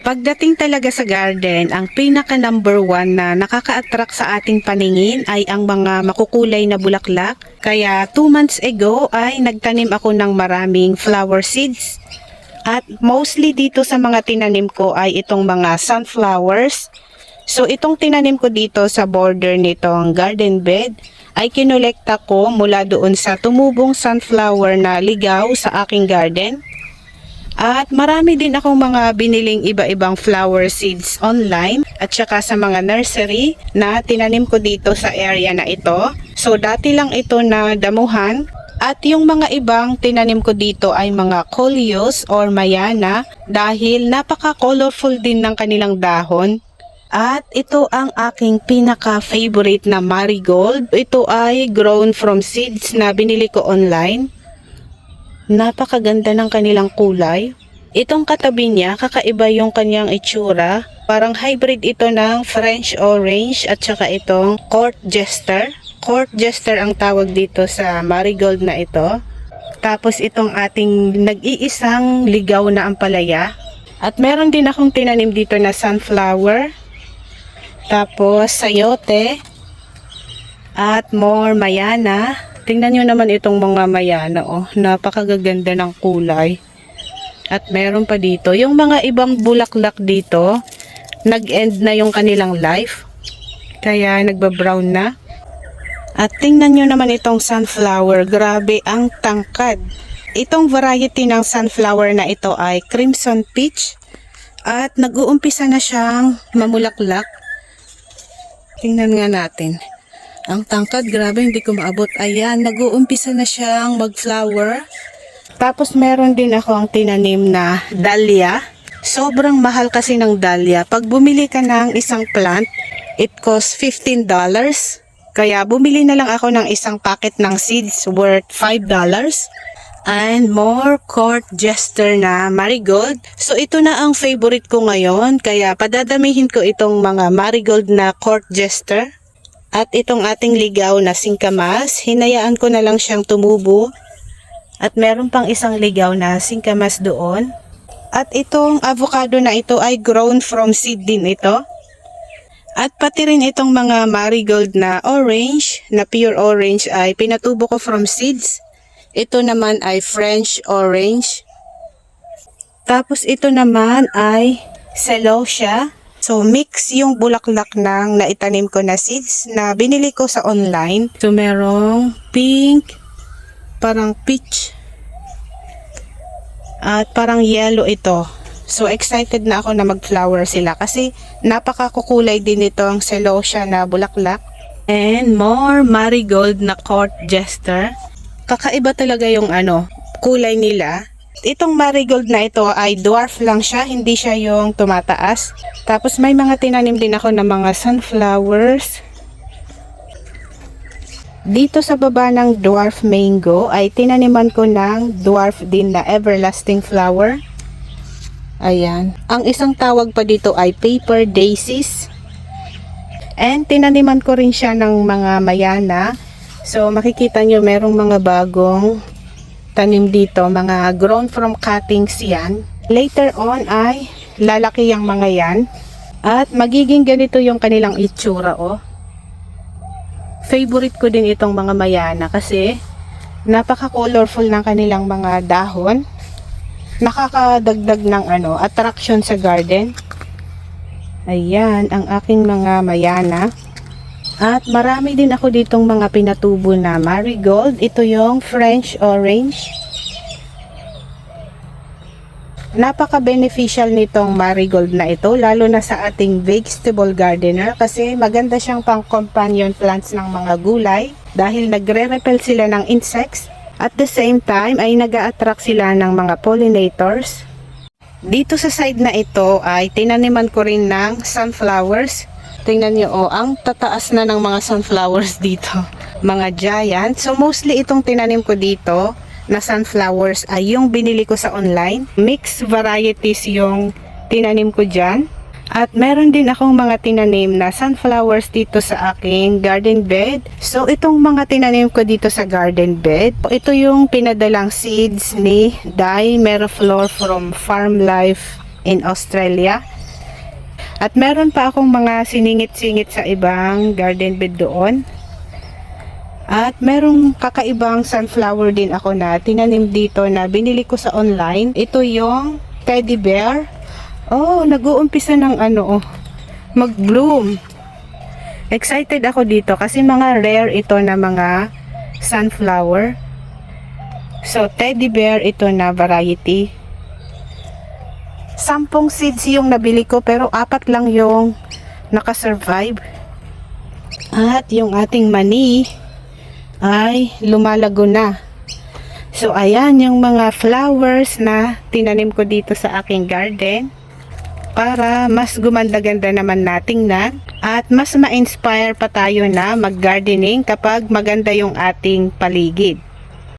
Pagdating talaga sa garden, ang pinaka number one na nakaka-attract sa ating paningin ay ang mga makukulay na bulaklak. Kaya 2 months ago ay nagtanim ako ng maraming flower seeds. At mostly dito sa mga tinanim ko ay itong mga sunflowers. So itong tinanim ko dito sa border nitong garden bed ay kinolekta ko mula doon sa tumubong sunflower na ligaw sa aking garden. At marami din akong mga biniling iba-ibang flower seeds online at saka sa mga nursery na tinanim ko dito sa area na ito. So dati lang ito na damuhan at yung mga ibang tinanim ko dito ay mga coleus or mayana dahil napaka-colorful din ng kanilang dahon. At ito ang aking pinaka-favorite na marigold. Ito ay grown from seeds na binili ko online. Napakaganda ng kanilang kulay. Itong katabi niya, kakaiba yung kanyang itsura. Parang hybrid ito ng French orange at saka itong court jester. Court jester ang tawag dito sa marigold na ito. Tapos itong ating nag-iisang ligaw na ampalaya. At meron din akong tinanim dito na sunflower. Tapos sayote. At more mayana. Tingnan nyo naman itong mga mayana, oh. Napakagaganda ng kulay. At meron pa dito, yung mga ibang bulaklak dito, nag-end na yung kanilang life. Kaya nagba-brown na. At tingnan nyo naman itong sunflower, grabe ang tangkad. Itong variety ng sunflower na ito ay Crimson Peach. At nag-uumpisa na siyang mamulaklak. Tingnan nga natin. Ang tangkad, grabe, hindi ko maabot. Ayan, nag-uumpisa na siyang mag-flower. Tapos meron din ako ang tinanim na dahlia. Sobrang mahal kasi ng dahlia. Pag bumili ka ng isang plant, it costs $15. Kaya bumili na lang ako ng isang packet ng seeds worth $5. And more court jester na marigold. So ito na ang favorite ko ngayon. Kaya padadamihin ko itong mga marigold na court jester. At itong ating ligaw na singkamas, hinayaan ko na lang siyang tumubo. At meron pang isang ligaw na singkamas doon. At itong avocado na ito ay grown from seed din ito. At pati rin itong mga marigold na orange, na pure orange ay pinatubo ko from seeds. Ito naman ay French orange. Tapos ito naman ay celosia. So mix yung bulaklak ng naitanim ko na seeds na binili ko sa online. So merong pink, parang peach, at parang yellow ito. So excited na ako na mag-flower sila kasi napakakukulay din ito ang celosia na bulaklak. And more marigold na court jester. Kakaiba talaga yung ano, kulay nila. Itong marigold na ito ay dwarf lang siya, hindi siya yung tumataas. Tapos may mga tinanim din ako ng mga sunflowers. Dito sa baba ng dwarf mango ay tinaniman ko ng dwarf din na everlasting flower. Ayan. Ang isang tawag pa dito ay paper daisies. And tinaniman ko rin siya ng mga mayana. So makikita nyo merong mga bagong tanim dito, mga grown from cuttings yan. Later on ay lalaki yung mga yan. At magiging ganito yung kanilang itsura oh. Favorite ko din itong mga mayana kasi napaka-colorful ng kanilang mga dahon. Nakakadagdag ng ano, attraction sa garden. Ayan, ang aking mga mayana. At marami din ako ditong mga pinatubo na marigold. Ito yung French orange. Napaka-beneficial nitong marigold na ito, lalo na sa ating vegetable gardener kasi maganda siyang pang companion plants ng mga gulay dahil nagre-repel sila ng insects at the same time ay nag attract sila ng mga pollinators. Dito sa side na ito ay tinaniman ko rin ng sunflowers. Tingnan nyo, oh, ang tataas na ng mga sunflowers dito. Mga giant. So, mostly itong tinanim ko dito na sunflowers ay yung binili ko sa online. Mixed varieties yung tinanim ko dyan. At meron din akong mga tinanim na sunflowers dito sa aking garden bed. So, itong mga tinanim ko dito sa garden bed, ito yung pinadalang seeds ni Dai Meraflor from Farm Life in Australia. At meron pa akong mga siningit-singit sa ibang garden bed doon. At merong kakaibang sunflower din ako na tinanim dito na binili ko sa online. Ito yung teddy bear. Oh, nag-uumpisa ng ano, oh, mag-bloom. Excited ako dito kasi mga rare ito na mga sunflower. So, teddy bear ito na variety. Sampung seeds yung nabili ko pero apat lang yung nakasurvive. At yung ating mani ay lumalago na. So, ayan yung mga flowers na tinanim ko dito sa aking garden para mas gumanda-ganda naman nating na at mas ma-inspire pa tayo na mag-gardening kapag maganda yung ating paligid.